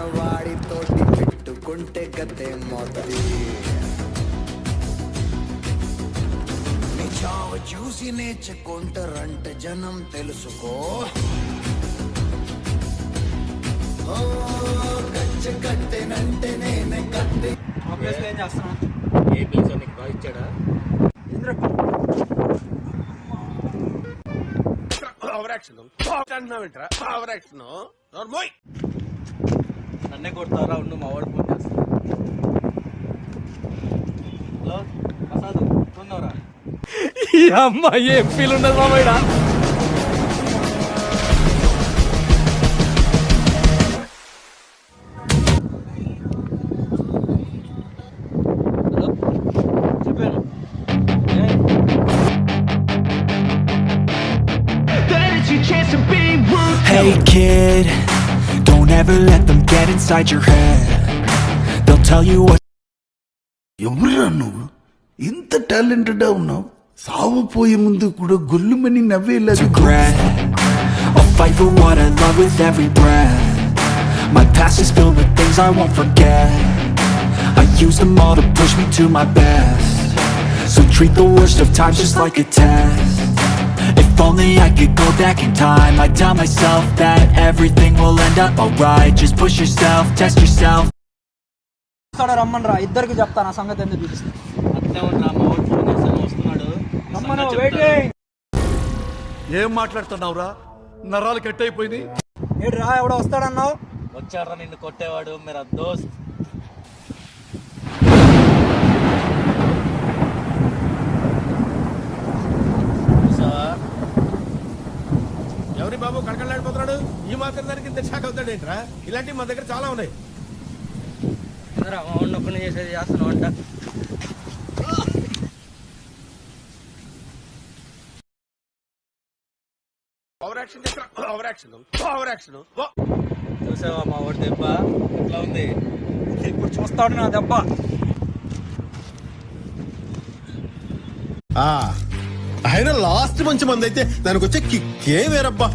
వాడితోటి పెట్టుకుంటే గతే మోతది. నీ చావ చూసి నేర్చుకుంటారంటే జనం తెలుసుకో. ఓ, కచ్చ కట్టెనంటే నేనే కట్టె. ఏం చేస్తున్నావు? ఓవర్ యాక్షన్ అంటున్నావేంట్రా ఓవర్ యాక్షన్ నోర్మోయ్ నన్నే కొడతారా ఉండు మా వాడు ఫోన్ చేస్తా. హలో ప్రసాద్ ఉన్నావురా ఈ అమ్మాయి ఏం ఫీల్ ఉండదు మామయ్య? Hey kid, don't ever let them get inside your head. They'll tell you what ఎవరురా నువ్వు ఇంత టాలెంటెడ్ ఉన్నావు సావపోయే ముందు కూడా గొల్లుమని నవ్వేలాగా regret. I'll fight for what I love with every breath. My past is filled with things I won't forget. I use them all to push me to my best. So treat the worst of times just like a test. If only I could go back in time, I'd tell myself that everything will end up alright. Just push yourself, test yourself. వస్తాడా రమ్మని రా ఇద్దరికి చెప్తాను ఆ సంగతి ఎందుకు చూపిస్తా. అట్లే ఉండరా మా వాడు ఫోన్ చేస్తాను వస్తున్నాడు. రమ్మను సంగతి చెప్తాను. వెయిటింగ్ ఏం మాట్లాడుతున్నావురా? నరాలు కట్ అయిపోయింది ఏడు రా ఎవడో వస్తాడన్నావు? వచ్చాడ్రా నిన్ను కొట్టేవాడు మీరు దోస్త్ చూసావా? ఎవరి బాబు కడకలాడిపోతున్నాడు ఈ మాత్రం దానికి ఇంత షాక్ అవుతాడేంట్రా ఇలాంటివి మా దగ్గర చాలా ఉన్నాయి. చేసేది చేస్తున్నావు అంట. Over action over action over action చూసావా మా వాడి దెబ్బ? ఎట్లా ఉంది? ఇప్పుడు చూస్తాడు నా దెబ్బ. అయినా లాస్ట్ మంచి మంది అయితే దానికి వచ్చే కిక్కే వేరబ్బా.